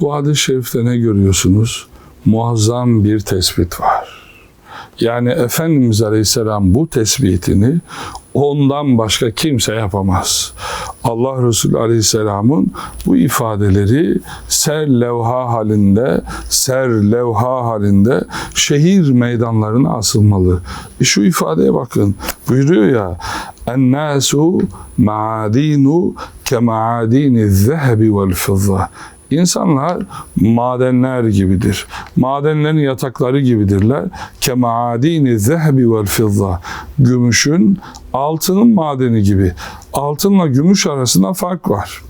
Bu hadis-i şerifte ne görüyorsunuz? Muazzam bir tespit var. Yani Efendimiz Aleyhisselam bu tespitini ondan başka kimse yapamaz. Allah Resulü Aleyhisselam'ın bu ifadeleri ser levha halinde, ser levha halinde şehir meydanlarına asılmalı. E şu ifadeye bakın. Buyuruyor ya Ennâsu ma'adînu ke ma'adîni zehebi vel fızza. İnsanlar madenler gibidir. Madenlerin yatakları gibidirler. Kemaadini zehebi vel fizza. Gümüşün, altının madeni gibi. Altınla gümüş arasında fark var.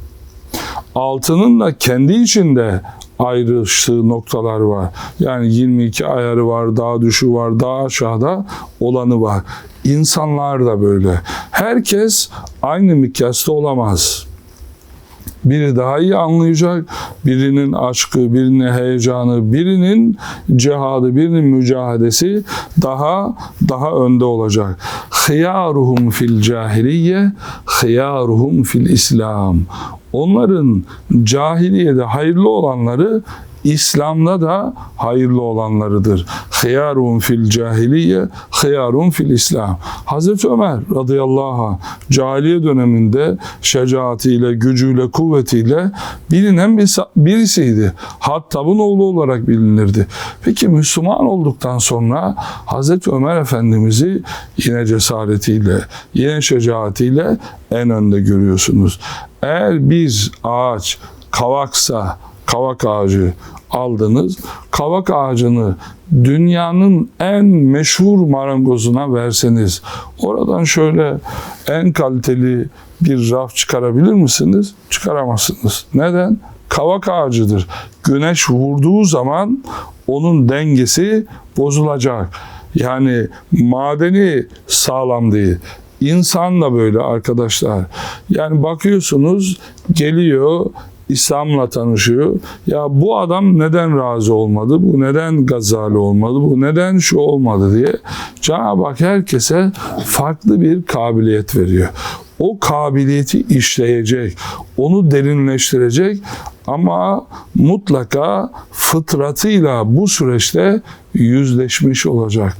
Altının da kendi içinde ayrıştığı noktalar var. Yani 22 ayarı var, daha düşü var, daha aşağıda olanı var. İnsanlar da böyle. Herkes aynı mikyasta olamaz. Biri daha iyi anlayacak, birinin aşkı, birinin heyecanı, birinin cihadı, birinin mücadelesi daha daha önde olacak. Hıyaruhum fil cahiliye, hıyaruhum fil İslam. Onların cahiliyede hayırlı olanları İslam'da da hayırlı olanlarıdır. Hıyarun fil cahiliye, hıyarun fil İslam. Hazreti Ömer radıyallahu anh cahiliye döneminde şecaatiyle, gücüyle, kuvvetiyle bilinen bir, birisiydi. Hattab'ın oğlu olarak bilinirdi. Peki Müslüman olduktan sonra Hazreti Ömer Efendimiz'i yine cesaretiyle, yine şecaatiyle en önde görüyorsunuz. Eğer bir ağaç kavaksa, kavak ağacı aldınız. Kavak ağacını dünyanın en meşhur marangozuna verseniz oradan şöyle en kaliteli bir raf çıkarabilir misiniz? Çıkaramazsınız. Neden? Kavak ağacıdır. Güneş vurduğu zaman onun dengesi bozulacak. Yani madeni sağlam değil. İnsan da böyle arkadaşlar. Yani bakıyorsunuz geliyor İslam'la tanışıyor. Ya bu adam neden razı olmadı? Bu neden gazali olmadı? Bu neden şu olmadı diye Cenab-ı Hak herkese farklı bir kabiliyet veriyor. O kabiliyeti işleyecek, onu derinleştirecek ama mutlaka fıtratıyla bu süreçte yüzleşmiş olacak.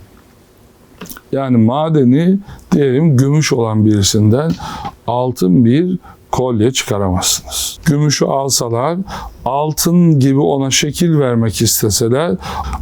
Yani madeni diyelim gümüş olan birisinden altın bir kolye çıkaramazsınız. Gümüşü alsalar, altın gibi ona şekil vermek isteseler,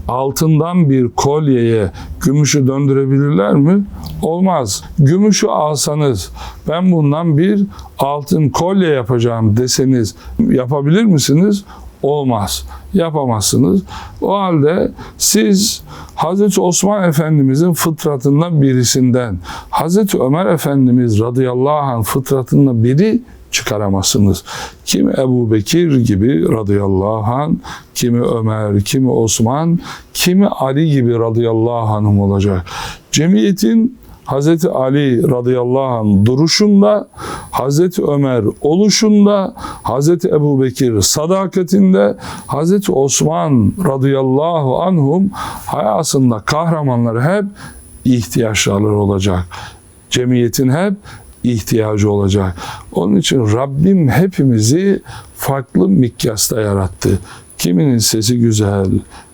altından bir kolyeye gümüşü döndürebilirler mi? Olmaz. Gümüşü alsanız, ben bundan bir altın kolye yapacağım deseniz, yapabilir misiniz? Olmaz. Yapamazsınız. O halde siz Hazreti Osman Efendimizin fıtratından birisinden, Hazreti Ömer Efendimiz radıyallahu anh fıtratından biri çıkaramazsınız. Kimi Ebu Bekir gibi radıyallahu anh, kimi Ömer, kimi Osman, kimi Ali gibi radıyallahu anhum olacak. Cemiyetin Hazreti Ali radıyallahu anh duruşunda, Hazreti Ömer oluşunda, Hazreti Ebu Bekir sadakatinde, Hazreti Osman radıyallahu anhum hayatında kahramanları hep ihtiyaçları olacak. Cemiyetin hep ihtiyacı olacak. Onun için Rabbim hepimizi farklı mikyasta yarattı. Kiminin sesi güzel,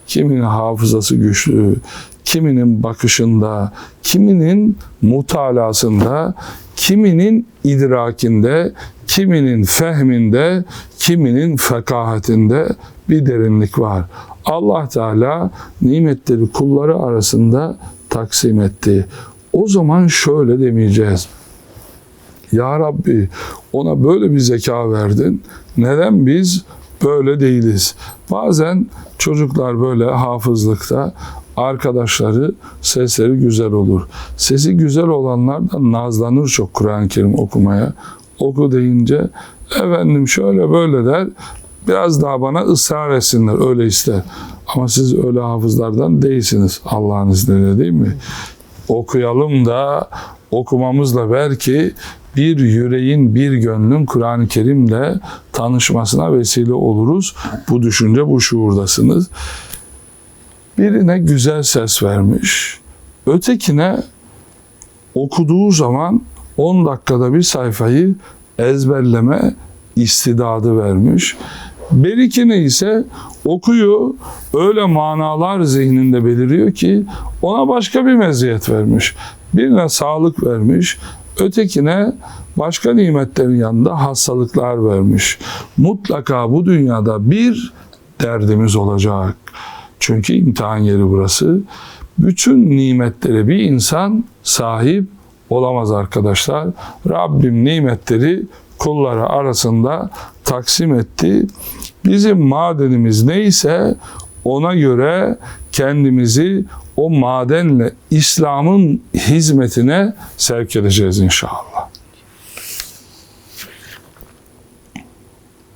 kiminin hafızası güçlü, kiminin bakışında, kiminin mutalasında, kiminin idrakinde, kiminin fehminde, kiminin fekahatinde bir derinlik var. Allah Teala nimetleri kulları arasında taksim etti. O zaman şöyle demeyeceğiz. Ya Rabbi ona böyle bir zeka verdin. Neden biz böyle değiliz? Bazen çocuklar böyle hafızlıkta arkadaşları sesleri güzel olur. Sesi güzel olanlar da nazlanır çok Kur'an-ı Kerim okumaya. Oku deyince efendim şöyle böyle der. Biraz daha bana ısrar etsinler öyle ister. Ama siz öyle hafızlardan değilsiniz Allah'ın izniyle değil mi? Okuyalım da okumamızla belki bir yüreğin, bir gönlün Kur'an-ı Kerim'le tanışmasına vesile oluruz. Bu düşünce, bu şuurdasınız. Birine güzel ses vermiş, ötekine okuduğu zaman 10 dakikada bir sayfayı ezberleme istidadı vermiş. Berikine ise okuyor, öyle manalar zihninde beliriyor ki ona başka bir meziyet vermiş. Birine sağlık vermiş, ötekine başka nimetlerin yanında hastalıklar vermiş. Mutlaka bu dünyada bir derdimiz olacak. Çünkü imtihan yeri burası. Bütün nimetlere bir insan sahip olamaz arkadaşlar. Rabbim nimetleri kulları arasında taksim etti. Bizim madenimiz neyse ona göre kendimizi o madenle İslam'ın hizmetine sevk edeceğiz inşallah.